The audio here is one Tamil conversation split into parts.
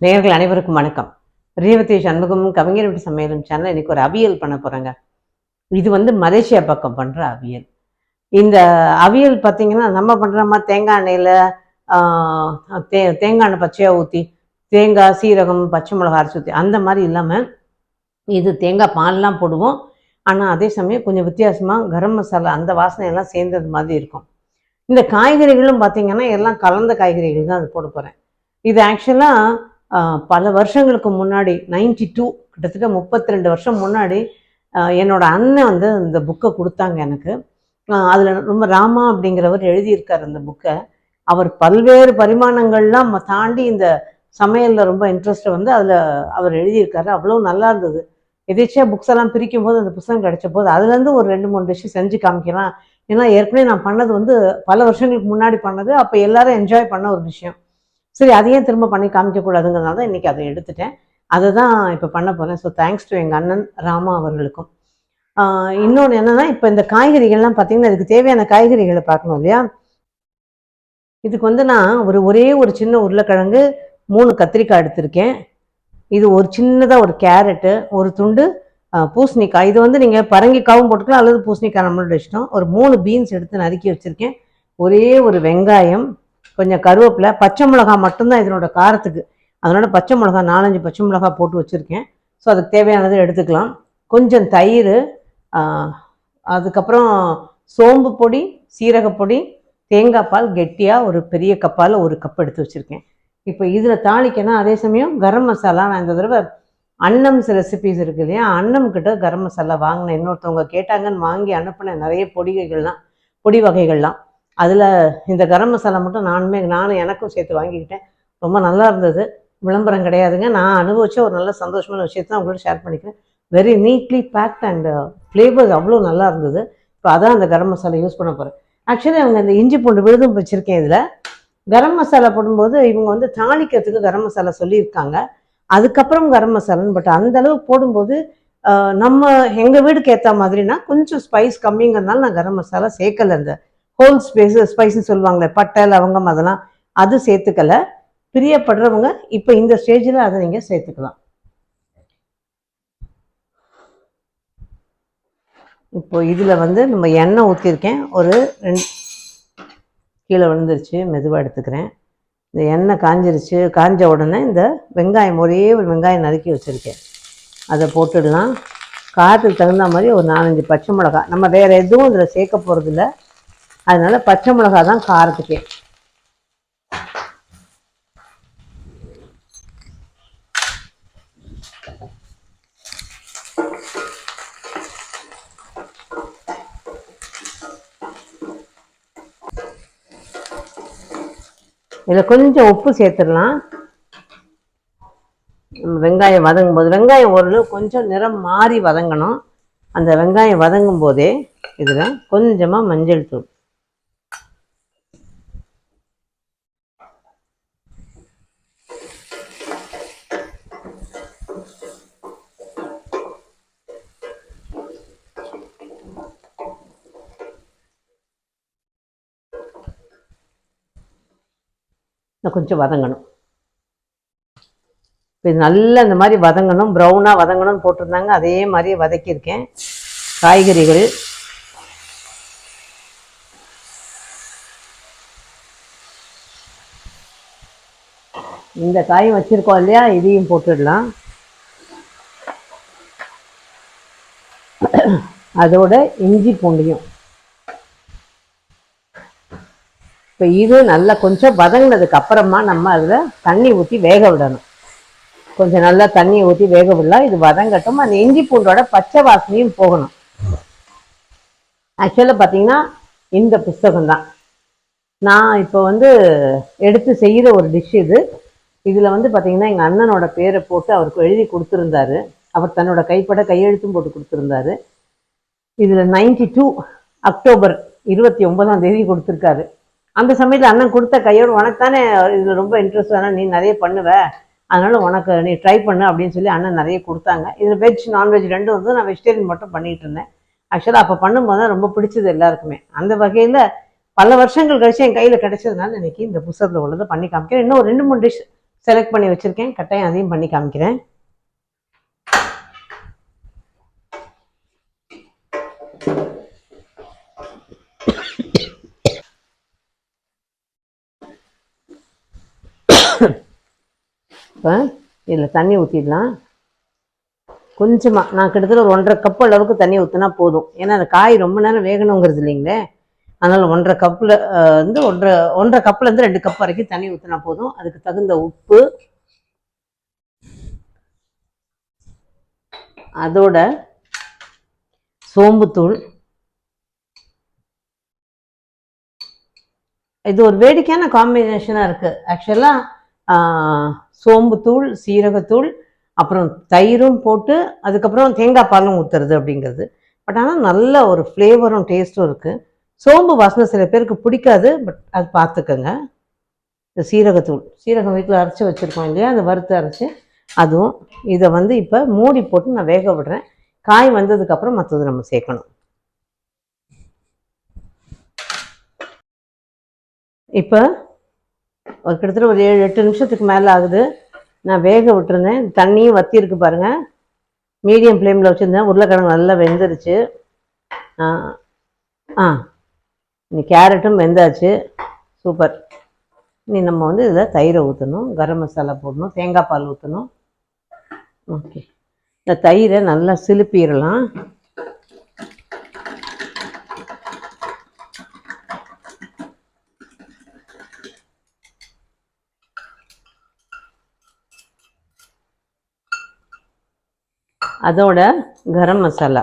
நேயர்கள் அனைவருக்கும் வணக்கம். ரேவதி சண்முகமும் கவிஞர் வீட்டு சமையலும் சேனல் இன்னைக்கு ஒரு அவியல் பண்ண போறேங்க. இது வந்து மலேசியா பக்கம் பண்ற அவியல். இந்த அவியல் பார்த்தீங்கன்னா நம்ம பண்ற தேங்காய் எண்ணெயில் தே தேங்காய் எண்ணெய் பச்சையாக ஊற்றி தேங்காய் சீரகம் பச்சை மிளகா அரைச்சி ஊற்றி அந்த மாதிரி இல்லாமல் இது தேங்காய் பால்லாம் போடுவோம். ஆனால் அதே சமயம் கொஞ்சம் வித்தியாசமாக கரம் மசாலா அந்த வாசனை எல்லாம் சேர்ந்தது மாதிரி இருக்கும். இந்த காய்கறிகளும் பார்த்தீங்கன்னா எல்லாம் கலந்த காய்கறிகள் தான் அது போட போகிறேன் இது ஆக்சுவலாக பல வருஷங்களுக்கு முன்னாடி நைன்டி டூ கிட்டத்தட்ட முப்பத்தி ரெண்டு வருஷம் முன்னாடி என்னோட அண்ணன் வந்து இந்த புக்கை கொடுத்தாங்க எனக்கு. அதில் ரொம்ப ராமா அப்படிங்கிறவர் எழுதியிருக்கார் அந்த புக்கை. அவர் பல்வேறு பரிமாணங்கள்லாம் தாண்டி இந்த சமையலில் ரொம்ப இன்ட்ரெஸ்ட்டை வந்து அதில் அவர் எழுதியிருக்காரு. அவ்வளோ நல்லா இருந்தது. எதேச்சியாக புக்ஸ் எல்லாம் பிரிக்கும் போது அந்த புத்தகம் கிடைச்ச போது அதுலேருந்து ஒரு ரெண்டு மூணு டிஷ்ஷு செஞ்சு காமிக்கலாம். ஏன்னா ஏற்கனவே நான் பண்ணது வந்து பல வருஷங்களுக்கு முன்னாடி பண்ணது. அப்போ எல்லாரும் என்ஜாய் பண்ண ஒரு விஷயம். சரி அதையே திரும்ப பண்ணி காமிக்கக்கூடாதுங்கிறதுனால தான் இன்றைக்கி அதை எடுத்துட்டேன். அதை தான் இப்போ பண்ண போகிறேன் ஸோ தேங்க்ஸ் டு எங்கள் அண்ணன் ராமா அவர்களுக்கும். இன்னொன்று என்னென்னா இப்போ இந்த காய்கறிகள்லாம் பார்த்தீங்கன்னா அதுக்கு தேவையான காய்கறிகளை பார்க்கணும் இல்லையா? இதுக்கு வந்து நான் ஒரு ஒரே ஒரு சின்ன உருளைக்கிழங்கு மூணு கத்திரிக்காய் எடுத்திருக்கேன். இது ஒரு சின்னதாக ஒரு கேரட்டு ஒரு துண்டு பூசணிக்காய். இது வந்து நீங்கள் பரங்கிக்காவும் போட்டுக்கலாம் அல்லது பூசணிக்காய் நம்மளோட இஷ்டம். ஒரு மூணு பீன்ஸ் எடுத்து நறுக்கி வச்சுருக்கேன். ஒரே ஒரு வெங்காயம் கொஞ்சம் கருவேப்பிலை பச்சை மிளகாய் மட்டும்தான் இதனோட காரத்துக்கு. அதனால் பச்சை மிளகாய் நாலஞ்சு பச்சை மிளகாய் போட்டு வச்சுருக்கேன். ஸோ அதுக்கு தேவையானது எடுத்துக்கலாம். கொஞ்சம் தயிர் அதுக்கப்புறம் சோம்பு பொடி சீரகப்பொடி தேங்காய் பால் கெட்டியாக ஒரு பெரிய கப்பால் ஒரு கப் எடுத்து வச்சுருக்கேன். இப்போ இதில் தாளிக்கணும். அதே சமயம் கரம் மசாலா நான் இந்த தடவை அன்னம்ஸ் ரெசிபிஸ் இருக்கு இல்லையா அன்னம் கிட்ட கரம் மசாலா வாங்கினேன். இன்னொருத்தவங்க கேட்டாங்கன்னு வாங்கி அனுப்பின நிறைய பொடிகைகள்லாம் பொடி வகைகள்லாம். அதில் இந்த கரம் மசாலா மட்டும் நானுமே நானும் எனக்கும் சேர்த்து வாங்கிக்கிட்டேன். ரொம்ப நல்லா இருந்தது. விளம்பரம் கிடையாதுங்க. நான் அனுபவிச்ச ஒரு நல்ல சந்தோஷமான விஷயத்தை நான் உங்களோட ஷேர் பண்ணிக்கிறேன். Very neatly packed and flavours அவ்வளோ நல்லா இருந்தது. இப்போ அதான் அந்த கரம் மசாலா யூஸ் பண்ண போகிறேன் ஆக்சுவலி அவங்க இந்த இஞ்சி பூண்டு விழுதும் வச்சுருக்கேன் இதில். கரம் மசாலா போடும்போது இவங்க வந்து தாளிக்கிறதுக்கு கரம் மசாலா சொல்லியிருக்காங்க. அதுக்கப்புறம் கரம் மசாலான்னு பட் அந்த அளவு போடும்போது uh, நம்ம எங்கள் வீடுக்கு ஏற்ற மாதிரினா கொஞ்சம் ஸ்பைஸ் கம்மிங்கிறதுனால நான் கரம் மசாலா சேர்க்கல இந்த ஹோல் ஸ்பைஸ் ஸ்பைஸ்ன்னு சொல்லுவாங்களே பட்டை லவங்கம் அதெல்லாம் அது சேர்த்துக்கல. பிரியப்படுறவங்க இப்போ இந்த ஸ்டேஜில் அதை நீங்கள் சேர்த்துக்கலாம். இப்போ இதில் வந்து நம்ம எண்ணெய் ஊற்றிருக்கேன் ஒரு ரெண்டு கீழே விழுந்துருச்சு மெதுவாக எடுத்துக்கிறேன். இந்த எண்ணெய் காஞ்சிருச்சு காஞ்ச உடனே இந்த வெங்காயம் ஒரே ஒரு வெங்காயம் நறுக்கி வச்சுருக்கேன். அதை போட்டுடலாம். காரத்துக்கு தகுந்த மாதிரி ஒரு நாலஞ்சு பச்சை மிளகா நம்ம வேறு எதுவும் இதில் சேர்க்க போகிறதில்ல அதனால பச்சை மிளகா தான் காரத்துக்கே. இதில் கொஞ்சம் உப்பு சேர்த்துடலாம். வெங்காயம் வதங்கும் போது வெங்காயம் ஓரளவு கொஞ்சம் நிறம் மாறி வதங்கணும். அந்த வெங்காயம் வதங்கும் போதே இதில் கொஞ்சமாக மஞ்சள் தூள். இன்னும் கொஞ்சம் வதங்கணும். இப்போ இது நல்லா இந்த மாதிரி வதங்கணும் ப்ரௌனாக வதங்கணும்னு போட்டிருந்தாங்க அதே மாதிரி வதக்கியிருக்கேன். காய்கறிகள். இந்த காயும் வச்சுருக்கோம் இல்லையா இதையும் போட்டுடலாம். அதோட இஞ்சி பூண்டையும். இப்போ இது நல்லா கொஞ்சம் வதங்கினதுக்கு அப்புறமா நம்ம அதில் தண்ணி ஊற்றி வேக விடணும். கொஞ்சம் நல்லா தண்ணியை ஊற்றி வேக விடலாம். இது வதங்கட்டும். அந்த இஞ்சி பூண்டோட பச்சை வாசனையும் போகணும். ஆக்சுவலாக பார்த்தீங்கன்னா இந்த புஸ்தகம் தான் நான் இப்போ வந்து எடுத்து செய்கிற ஒரு டிஷ் இது. இதில் வந்து பார்த்தீங்கன்னா எங்கள் அண்ணனோட பேரை போட்டு அவருக்கு எழுதி கொடுத்துருந்தாரு. அவர் தன்னோட கைப்பட கையெழுத்தும் போட்டு கொடுத்துருந்தாரு. இதில் நைன்டி டூ அக்டோபர் இருபத்தி ஒன்பதாம் தேதி கொடுத்துருக்காரு. அந்த சமயத்தில் அண்ணன் கொடுத்த கையோடு உனக்கு தானே இதில் ரொம்ப இன்ட்ரெஸ்ட் தானே நீ நிறைய பண்ணுவ. அதனால் உனக்கு நீ ட்ரை பண்ணு அப்படின்னு சொல்லி அண்ணன் நிறைய கொடுத்தாங்க. இதில் வெஜ் நான்வெஜ் ரெண்டும் வந்து நான் வெஜிடேரியன் மட்டும் பண்ணிகிட்டு இருந்தேன். ஆக்சுவலாக அப்போ பண்ணும்போது தான் ரொம்ப பிடிச்சது எல்லாருக்குமே. அந்த வகையில் பல வருஷங்கள் கழிச்சு என் கையில் கிடைச்சதுனால இன்னைக்கு இந்த புத்தகத்தில் உள்ளதை பண்ணி காமிக்கிறேன். இன்னும் ஒரு ரெண்டு மூணு டிஷ் செலக்ட் பண்ணி வச்சுருக்கேன். கட்டாயம் அதையும் பண்ணி காமிக்கிறேன். இப்போ இதில் தண்ணி ஊற்றிடலாம் கொஞ்சமாக நான் கிட்டத்தட்ட ஒரு ஒன்றரை கப் அளவுக்கு தண்ணி ஊற்றினா போதும். ஏன்னா அந்த காய் ரொம்ப நேரம் வேகணுங்கிறது இல்லைங்களே. அதனால் ஒன்றரை கப்பில் வந்து ஒன்றரை ஒன்றரை கப்புலேருந்து ரெண்டு கப் வரைக்கும் தண்ணி ஊற்றினா போதும். அதுக்கு தகுந்த உப்பு. அதோட சோம்புத்தூள் இது ஒரு வேடிக்கையான காம்பினேஷனாக இருக்குது ஆக்சுவலாக சோம்புத்தூள் சீரகத்தூள் அப்புறம் தயிரும் போட்டு அதுக்கப்புறம் தேங்காய் பாலும் ஊற்றுறது அப்படிங்கிறது. பட் ஆனால் நல்ல ஒரு ஃப்ளேவரும் டேஸ்ட்டும் இருக்குது சோம்பு வாசனை சில பேருக்கு பிடிக்காது பட் அது பார்த்துக்கோங்க இந்த சீரகத்தூள் சீரகம் வீட்டில் அரைச்சி வச்சுருக்கோம் இல்லையா? அதை வறுத்து அரைச்சி. அதுவும் இதை வந்து இப்போ மூடி போட்டு நான் வேக விடுறேன். காய் வந்ததுக்கப்புறம் மற்றது நம்ம சேர்க்கணும். இப்போ ஒரு கிட்டத்தட்ட ஒரு ஏழு எட்டு நிமிஷத்துக்கு மேலே ஆகுது. நான் வேக விட்டுருந்தேன். தண்ணியும் வத்தி இருக்கு மீடியம் ஃப்ளேமில் வச்சுருந்தேன். உருளைக்கிழங்கு நல்லா வெந்துருச்சு. ஆ ஆ. இனி கேரட்டும் வெந்தாச்சு. சூப்பர். இனி நம்ம வந்து இதில் தயிரை ஊற்றணும் கரம் மசாலா போடணும். தேங்காய் பால் ஊற்றணும் ஓகே. இந்த தயிரை நல்லா சிலுப்பிடலாம். அதோட கரம் மசாலா.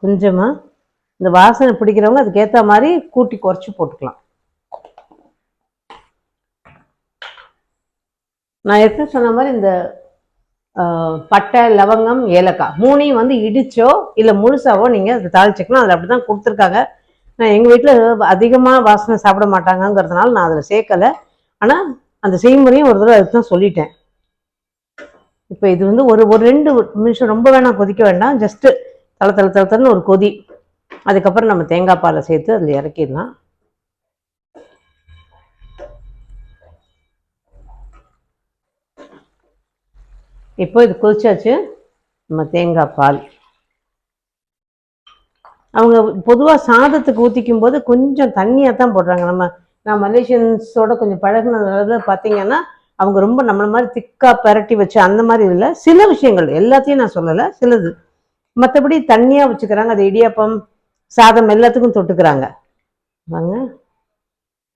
கொஞ்சமாக இந்த வாசனை பிடிக்கிறவங்க அதுக்கேற்ற மாதிரி கூட்டி குறைச்சி போட்டுக்கலாம். நான் ஏற்கனவே சொன்ன மாதிரி இந்த பட்டை லவங்கம் ஏலக்காய் மூணையும் வந்து இடிச்சோ இல்லை முழுசாவோ நீங்கள் அதை தாளிச்சிக்கலாம். அதில் அப்படி தான் கொடுத்துருக்காங்க. நான் எங்கள் வீட்டில் அதிகமாக வாசனை சாப்பிட மாட்டாங்கங்கிறதுனால நான் அதில் சேர்க்கலை. ஆனால் அந்த செய்முறையும் ஒரு தடவை அதுக்கு தான் சொல்லிட்டேன். இப்போ இது வந்து ஒரு ஒரு ரெண்டு நிமிஷம் ரொம்ப வேணாம் கொதிக்க வேண்டாம். ஜஸ்ட்டு தலை தலை தலை தலன்னு ஒரு கொதி. அதுக்கப்புறம் நம்ம தேங்காய் பாலை சேர்த்து அதில் இறக்கிடலாம். இப்போ இது கொதிச்சாச்சு. நம்ம தேங்காய் பால். அவங்க பொதுவாக சாதத்துக்கு ஊற்றிக்கும் போது கொஞ்சம் தண்ணியாக தான் போடுறாங்க. நம்ம நான் மலேசியன்ஸோட கொஞ்சம் பழகுனதுனால பார்த்தீங்கன்னா அவங்க ரொம்ப நம்மளை மாதிரி திக்கா பரட்டி வச்சு அந்த மாதிரி இல்லை. சில விஷயங்கள் எல்லாத்தையும் நான் சொல்லலை. சிலது. மற்றபடி தண்ணியாக வச்சுக்கிறாங்க. அது இடியாப்பம் சாதம் எல்லாத்துக்கும் தொட்டுக்கிறாங்க. வாங்க.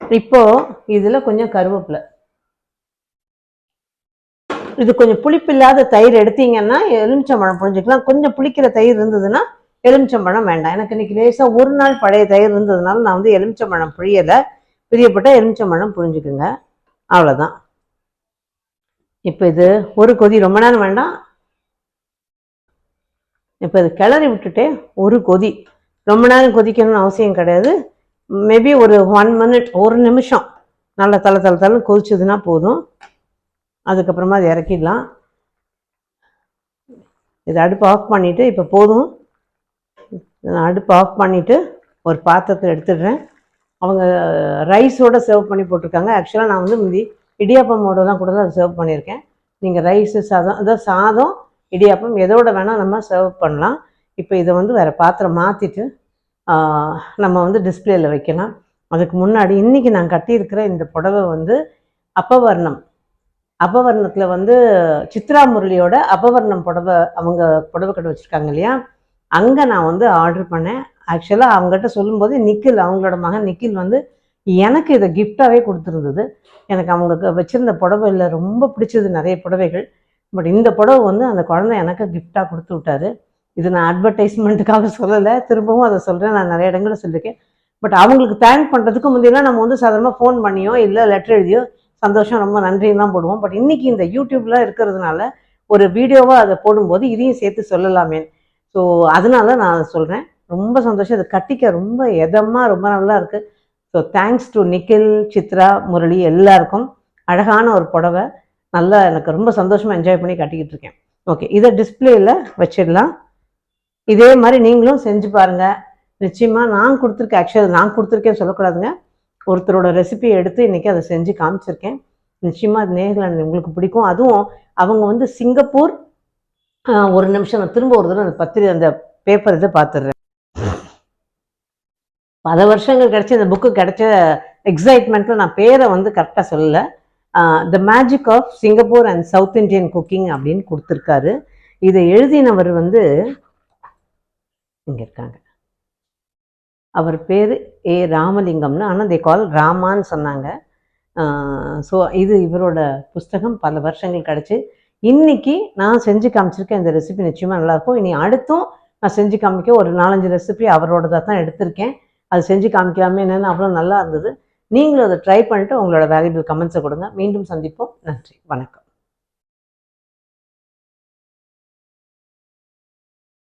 இப்போ இதில் கொஞ்சம் கருவேப்பிலை. இது கொஞ்சம் புளிப்பில்லாத தயிர் எடுத்தீங்கன்னா எலுமிச்சம்பழம் புழிஞ்சிக்கலாம். கொஞ்சம் புளிக்கிற தயிர் இருந்ததுன்னா எலுமிச்சம்பழம் வேண்டாம். எனக்கு இன்னைக்கு லேசாக ஒரு நாள் பழைய தயிர் இருந்ததுனால நான் வந்து எலுமிச்சம்பழம் புழியலை. பிரியப்பட்ட எலுமிச்சம்பழம் புழிஞ்சுக்குங்க. அவ்வளோதான் இப்போ இது ஒரு கொதி ரொம்ப நேரம் வேண்டாம். இப்போ இது கிளறி விட்டுட்டு ஒரு கொதி. ரொம்ப நேரம் கொதிக்கணும்னு அவசியம் கிடையாது. மேபி ஒரு ஒன் மினிட் ஒரு நிமிஷம். நல்லா தலை தலை தலைன்னு கொதிச்சதுன்னா போதும். அதுக்கப்புறமா அதை இறக்கிடலாம். இது அடுப்பு ஆஃப் பண்ணிவிட்டு இப்போ போதும். நான் அடுப்பு ஆஃப் பண்ணிவிட்டு ஒரு பாத்திரத்தை எடுத்துடுறேன். அவங்க ரைஸோட சர்வ் பண்ணி போட்டிருக்காங்க. ஆக்சுவலாக நான் வந்து முந்தி இடியாப்பமோட தான் கூட தான் சர்வ் பண்ணியிருக்கேன். நீங்கள் ரைஸு சாதம் அதாவது சாதம் இடியாப்பம் எதோட வேணால் நம்ம சர்வ் பண்ணலாம். இப்போ இதை வந்து வேறு பாத்திரம் மாற்றிட்டு நம்ம வந்து டிஸ்பிளேல வைக்கலாம். அதுக்கு முன்னாடி இன்றைக்கி நான் கட்டியிருக்கிற இந்த புடவை வந்து அப்பவர்ணம் அப்பவர்ணத்தில் வந்து சித்ரா முரளியோட அப்பவர்ணம் புடவை அவங்க புடவை கடை வச்சுருக்காங்க இல்லையா? அங்கே நான் வந்து ஆர்டர் பண்ணேன். ஆக்சுவலாக அவங்ககிட்ட சொல்லும்போது நிக்கில் அவங்களோட மகன் நிக்கில் வந்து எனக்கு இதை கிஃப்டாகவே கொடுத்துருந்தது. எனக்கு அவங்க வச்சுருந்த புடவையில் ரொம்ப பிடிச்சது நிறைய புடவைகள். பட் இந்த புடவை வந்து அந்த குழந்தை எனக்கு கிஃப்டாக கொடுத்து விட்டாரு. இது நான் அட்வர்டைஸ்மெண்ட்டுக்காக சொல்லலை. திரும்பவும் அதை சொல்கிறேன் நான் நிறைய இடங்களில் சொல்லியிருக்கேன். பட் அவங்களுக்கு தேங்க் பண்ணுறதுக்கு முந்தையெல்லாம் நம்ம வந்து சாதாரணமாக ஃபோன் பண்ணியோ இல்லை லெட்டர் எழுதியோ சந்தோஷம் ரொம்ப நன்றியும் தான் போடுவோம். பட் இன்றைக்கி இந்த யூடியூப்லாம் இருக்கிறதுனால ஒரு வீடியோவாக அதை போடும்போது இதையும் சேர்த்து சொல்லலாமே. ஸோ அதனால நான் சொல்கிறேன் ரொம்ப சந்தோஷம். இது கட்டிக்க ரொம்ப எதமாக ரொம்ப நல்லா இருக்குது so thanks to Nikhil Chitra Murali எல்லாருக்கும் அழகான ஒரு புடவை நல்லா எனக்கு ரொம்ப சந்தோஷமாக என்ஜாய் பண்ணி கட்டிக்கிட்டு இருக்கேன். ஓகே இதை டிஸ்பிளேயில் வச்சிடலாம். இதே மாதிரி நீங்களும் செஞ்சு பாருங்கள் நிச்சயமாக நான் கொடுத்துருக்கேன் ஆக்சுவலாக நான் கொடுத்துருக்கேன்னு சொல்லக்கூடாதுங்க. ஒருத்தரோட ரெசிபியை எடுத்து இன்றைக்கி அதை செஞ்சு காமிச்சிருக்கேன். நிச்சயமாக அது நேரில் உங்களுக்கு பிடிக்கும். அதுவும் அவங்க வந்து சிங்கப்பூர் ஒரு நிமிஷம் நான் திரும்ப ஒரு தடவை அந்த பத்திரி அந்த பேப்பர் இதை பார்த்துடுறேன். பல வருஷங்கள் கிடச்சி இந்த புக்கு கிடைச்ச எக்ஸைட்மெண்ட்டில் நான் பேரை வந்து கரெக்டாக சொல்லல. The magic of Singapore and south Indian cooking அப்படின்னு கொடுத்துருக்காரு. இதை எழுதினவர் வந்து இங்கே இருக்காங்க. அவர் பேர் ஏ ராமலிங்கம்னு. ஆனால் தே கால் ராமான்னு சொன்னாங்க. ஸோ இது இவரோட புஸ்தகம். பல வருஷங்கள் கிடச்சி இன்னைக்கு நான் செஞ்சு காமிச்சிருக்கேன் இந்த ரெசிபி நிச்சயமாக நல்லாயிருக்கும் இனி அடுத்தும் நான் செஞ்சு காமிக்க ஒரு நாலஞ்சு ரெசிபி அவரோடதாக தான் எடுத்திருக்கேன். அது செஞ்சு காமிக்காமல் என்னென்னு அவ்வளோ நல்லா இருந்தது. நீங்களும் அதை ட்ரை பண்ணிட்டு உங்களோட வேல்யூபிள் கமெண்ட்ஸை கொடுங்க. மீண்டும் சந்திப்போம். நன்றி. வணக்கம்.